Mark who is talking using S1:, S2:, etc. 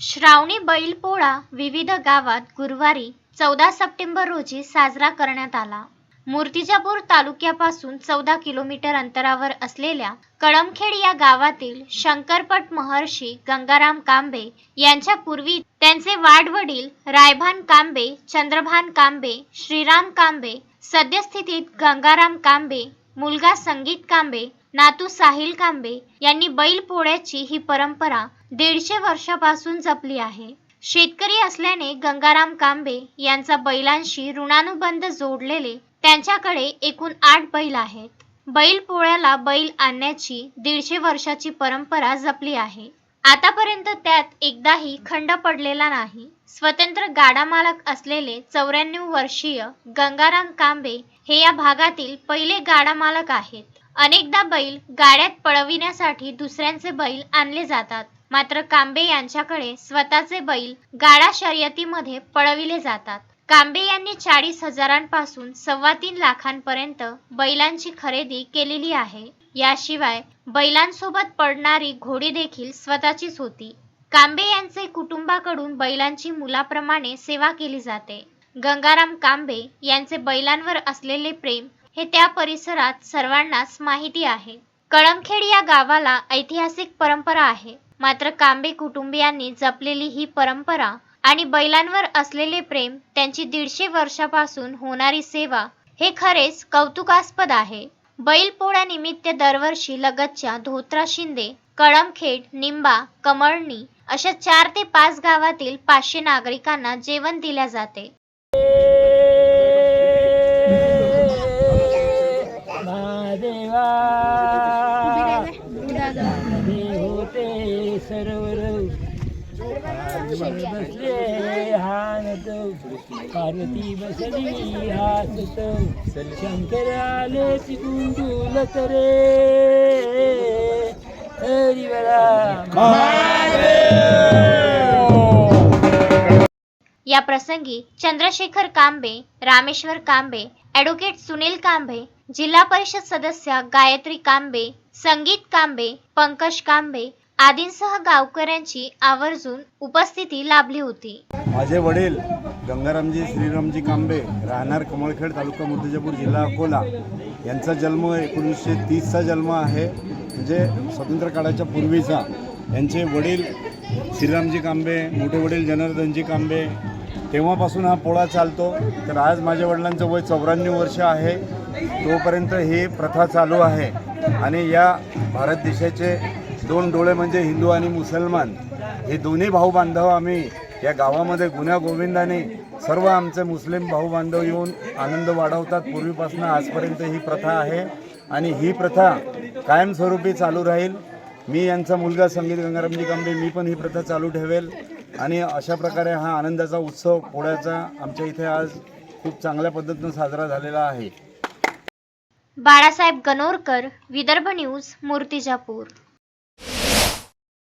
S1: श्रावणी बैलपोळा विविध गावात गुरुवारी चौदा सप्टेंबर रोजी साजरा करण्यात आला. मूर्तिजापूर तालुक्यापासून चौदा किलोमीटर अंतरावर असलेल्या कळमखेड या गावातील शंकरपट महर्षी गंगाराम कांबे यांच्या पूर्वी त्यांचे वाडवडील रायभान कांबे चंद्रभान कांबे श्रीराम कांबे सद्यस्थितीत गंगाराम कांबे मुलगा संगीत कांबे नातू साहिल कांबे यांनी बैल पोळ्याची ही परंपरा दीडशे वर्षापासून जपली आहे. शेतकरी असल्याने गंगाराम कांबे यांचा बैलांशी ऋणानुबंध जोडलेले त्यांच्याकडे एकूण आठ बैल आहेत. बैल पोळ्याला बैल आणण्याची दीडशे वर्षाची परंपरा जपली आहे. आतापर्यंत त्यात एकदाही खंड पडलेला नाही. स्वतंत्र गाडा मालक असलेले चौऱ्याण्णव वर्षीय गंगाराम कांबे हे या भागातील पहिले गाडा मालक आहेत. अनेकदा बैल गाड्यात पळविण्यासाठी दुसऱ्यांचे बैल आणले जातात. मात्र कांबे यांच्याकडे स्वतःचे बैल गाडा शर्यतीमध्ये पळविले जातात. कांबे यांनी चाळीस हजारांपासून सव्वा तीन लाखांपर्यंत बैलांची खरेदी केलेली आहे. याशिवाय बैलांसोबत पडणारी घोडी देखील स्वतःचीच होती. कांबे यांचे कुटुंबाकडून बैलांची मुलाप्रमाणे सेवा केली जाते. गंगाराम कांबे यांचे बैलांवर असलेले प्रेम हे त्या परिसरात सर्वांनाच माहिती आहे. कळमखेड या गावाला ऐतिहासिक परंपरा आहे. मात्र कांबे कुटुंबियांनी जपलेली ही परंपरा आणि बैलांवर असलेले प्रेम त्यांची दीडशे वर्षापासून होणारी सेवा हे खरेच कौतुकास्पद आहे. बैलपोळ्यानिमित्त दरवर्षी लगतच्या धोत्रा शिंदे कळमखेड निंबा कमळणी अशा चार ते पाच गावातील पाचशे नागरिकांना जेवण दिल्या जाते.
S2: होते सरोवर। बसले हानत पार्वती बसली हासत शंकर आले तिकून डुलत रे
S1: या प्रसंगी चंद्रशेखर कांबे, रामेश्वर कांबे, ॲडव्होकेट सुनील कांबे, जिल्हा परिषद सदस्य गायत्री कांबे, संगीत कांबे, पंकज कांबे आदींसह गावकऱ्यांची आवर्जून उपस्थिती लाभली होती.
S3: माझे वडील गंगारामजी श्रीरामजी कांबे राहणार कमळखेड तालुका मुर्तिजापूर जिल्हा अकोला. यांचा जन्म एकोणीसशे तीसचा जन्म आहे. म्हणजे स्वतंत्र काळाच्या पूर्वीचा. यांचे वडील श्रीरामजी कांबे मोठे वडील जनार्दनजी कांबे. तेव्हापासून हा पोळा चालतो. तर आज माझ्या वडिलांचं वय चौऱ्याण्णव वर्ष आहे. तोपर्यंत ही प्रथा चालू आहे. आणि या भारत देशाचे दोन डोळे म्हणजे हिंदू आणि मुसलमान. हे दोन्ही भाऊ बांधव आम्ही या गावामध्ये गुन्ह्या गोविंदाने सर्व आमचे मुस्लिम भाऊ बांधव येऊन आनंद वाढवतात. पूर्वीपासून आजपर्यंत ही प्रथा आहे आणि ही प्रथा कायमस्वरूपी चालू राहील. मी यांचा मुलगा संगीत गंगारामजी कांबे मी पण ही प्रथा चालू ठेवेल. आणि अशा प्रकारे हा आनंदाचा उत्सव पोळ्याचा आमच्या इथे आज खूप चांगल्या पद्धतीनं साजरा झालेला आहे.
S1: बाळासाहेब गणोरकर विदर्भ न्यूज मूर्तिजापूर.